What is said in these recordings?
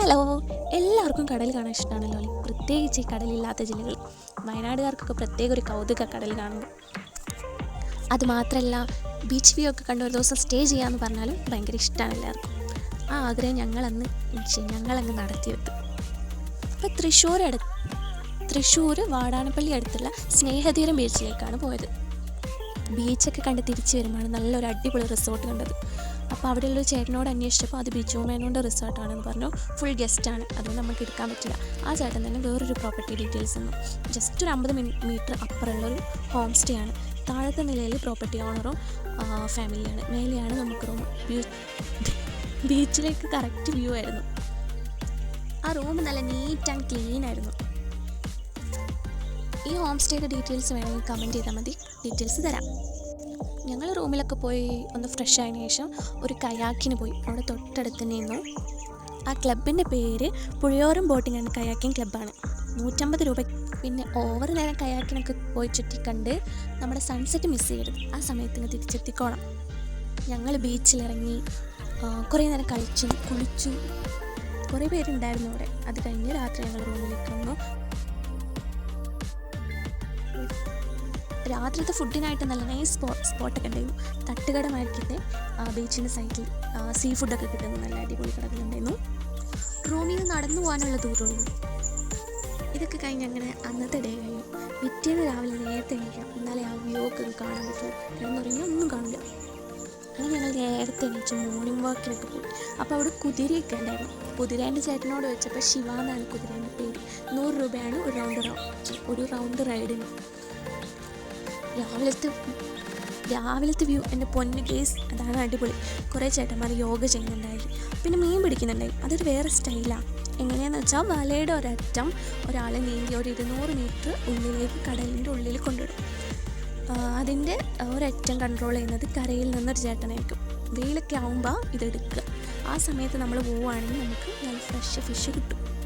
Hello എല്ലാവർക്കും കടൽ കാണാൻ ഇഷ്ടമാണല്ലോ അല്ലേ? പ്രത്യേകിച്ച് ഈ കടലില്ലാത്ത ജില്ലകൾ. വയനാടുകാർക്കൊക്കെ പ്രത്യേക ഒരു കൗതുക കടൽ കാണുമ്പോൾ. അതുമാത്രമല്ല ബീച്ച് വ്യൂ ഒക്കെ കണ്ട് ഒരു ദിവസം സ്റ്റേ ചെയ്യാമെന്ന് പറഞ്ഞാലും ഭയങ്കര ഇഷ്ടമാണ് എല്ലാവർക്കും. ആ ആഗ്രഹം ഞങ്ങളന്ന് ഞങ്ങളങ്ങ് നടത്തിയത് അപ്പോൾ തൃശ്ശൂർ അടുത്ത് തൃശ്ശൂർ വാടാനപ്പള്ളി അടുത്തുള്ള സ്നേഹതീരം ബീച്ചിലേക്കാണ് പോയത്. ബീച്ചൊക്കെ കണ്ട് തിരിച്ചു വരുമ്പോൾ നല്ലൊരു അടിപൊളി റിസോർട്ട് കണ്ടത്. അപ്പോൾ അവിടെയുള്ള ചേട്ടനോട് അന്വേഷിച്ചപ്പോൾ അത് ബിജു മേനോന്റെ റിസോർട്ടാണെന്ന് പറഞ്ഞു. ഫുൾ ഗസ്റ്റാണ് അതുകൊണ്ട് നമുക്ക് എടുക്കാൻ പറ്റില്ല. ആ ചേട്ടൻ തന്നെ വേറൊരു പ്രോപ്പർട്ടി ഡീറ്റെയിൽസ് ഒന്നും ജസ്റ്റ് ഒരു അമ്പത് മീറ്റർ അപ്പുറമുള്ളൊരു ഹോം സ്റ്റേ ആണ്. താഴത്തെ നിലയിൽ പ്രോപ്പർട്ടി ഓണറും ഫാമിലിയാണ് മേലെയാണ് നമുക്ക് റൂം ബീച്ചിലേക്ക് കറക്റ്റ് വ്യൂ ആയിരുന്നു. ആ റൂം നല്ല നീറ്റ് ആൻഡ് ക്ലീൻ ആയിരുന്നു. ഈ ഹോം സ്റ്റേയുടെ ഡീറ്റെയിൽസ് വേണമെങ്കിൽ കമന്റ് ചെയ്താൽ മതി. ഡീറ്റെയിൽസ് തരാം. ഞങ്ങൾ റൂമിലൊക്കെ പോയി ഒന്ന് ഫ്രഷ് ആയതിനു ശേഷം ഒരു കയാക്കിന് പോയി. അവിടെ തൊട്ടടുത്ത് നിന്നു. ആ ക്ലബിന്റെ പേര് പുഴയോരം ബോട്ടിംഗ് ആൻഡ് കയാക്കിംഗ് ക്ലബ്ബാണ് നൂറ്റമ്പത് രൂപ. പിന്നെ ഓവർ നേരം കയാക്കിനൊക്കെ പോയി ചുറ്റി കണ്ട് നമ്മുടെ സൺസെറ്റ് മിസ് ചെയ്യരുത്. ആ സമയത്ത് ഇങ്ങ് തിരിച്ചെത്തിക്കോണം ഞങ്ങൾ ബീച്ചിലിറങ്ങി കുറേ നേരം കളിച്ചു കുളിച്ചു. കുറേ പേരുണ്ടായിരുന്നു അവിടെ. അത് കഴിഞ്ഞ് രാത്രി ഞങ്ങൾ റൂമിലേക്ക് വന്നു. രാത്രിത്തെ ഫുഡിനായിട്ട് നല്ല നൈസ് സ്പോ സ്പോട്ടൊക്കെ ഉണ്ടായിരുന്നു. തട്ടുകട ബീച്ചിന്റെ സൈഡിൽ സീ ഫുഡൊക്കെ കിട്ടുന്ന നല്ല അടിപൊളി കടകളുണ്ടായിരുന്നു റൂമിൽ നിന്ന് നടന്നു പോകാനുള്ള ദൂരമുള്ളൂ ഇതൊക്കെ കഴിഞ്ഞ് അങ്ങനെ അന്നത്തെ ഡേ കഴിഞ്ഞു. പിറ്റേന്ന് രാവിലെ നേരത്തെ എണീക്കാം. എന്നാലേ ആ വ്യൂ ഒക്കെ കാണാൻ പറ്റുള്ളൂ കിടന്നുറങ്ങി ഒന്നും കാണില്ല. അങ്ങനെ ഞങ്ങൾ നേരത്തെ എണീച്ച് മോർണിംഗ് വാക്കിനൊക്കെ പോയി. അപ്പോൾ അവിടെ കുതിരയൊക്കെ ഉണ്ടായിരുന്നു. കുതിരേന്റെ ചേട്ടനോട് വെച്ചപ്പോൾ ശിവ എന്നാണ് കുതിരേന്റെ പേര്. നൂറ് രൂപയാണ് ഒരു റൗണ്ട് ഒരു റൗണ്ട് റൈഡിന് രാവിലത്തെ രാവിലത്തെ വ്യൂ എന്റെ പൊന്ന് കേസ് അതാണ് അടിപൊളി. കുറേ ചേട്ടന്മാർ യോഗ ചെയ്യുന്നുണ്ടായിരുന്നു പിന്നെ മീൻ പിടിക്കുന്നുണ്ടായി. അതൊരു വേറെ സ്റ്റൈലാണ് എങ്ങനെയാന്ന് വെച്ചാൽ വലയുടെ ഒരറ്റം ഒരാൾ നീന്തി ഒരു ഇരുന്നൂറ് മീറ്റർ ഉള്ളിലേക്ക് കടലിന്റെ ഉള്ളിൽ കൊണ്ടിടും. ആ, അതിന്റെ ഒരറ്റം കൺട്രോൾ ചെയ്യുന്നത് കരയിൽ നിന്നൊരു ചേട്ടനായിരിക്കും. വെയിലൊക്കെ ആവുമ്പോൾ ഇതെടുക്കുക. ആ സമയത്ത് നമ്മൾ പോവുകയാണെങ്കിൽ നമുക്ക് നല്ല ഫ്രഷ് ഫിഷ് കിട്ടും.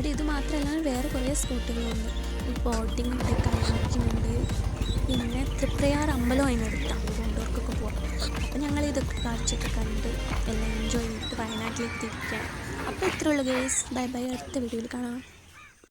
അവിടെ ഇത് മാത്രമല്ല വേറെ കുറേ സ്പോട്ടുകളുണ്ട്. ബോട്ടിംഗ് ഉണ്ട് കയാക്കിംഗ് ഉണ്ട്. പിന്നെ തൃപ്രയാർ അമ്പലം അതിനടുത്താണ് കൊണ്ടോർക്കൊക്കെ പോകാം അപ്പോൾ ഞങ്ങൾ ഇതൊക്കെ കാഴ്ചയൊക്കെ കണ്ട് എല്ലാം എൻജോയ് ചെയ്തിട്ട് വയനാട്ടിലെത്തിയിരിക്കുകയാണ്. അപ്പോൾ ഇത്രയുള്ളൂ ഗേസ് ബൈ ബൈ അടുത്ത വീഡിയോയിൽ കാണാം.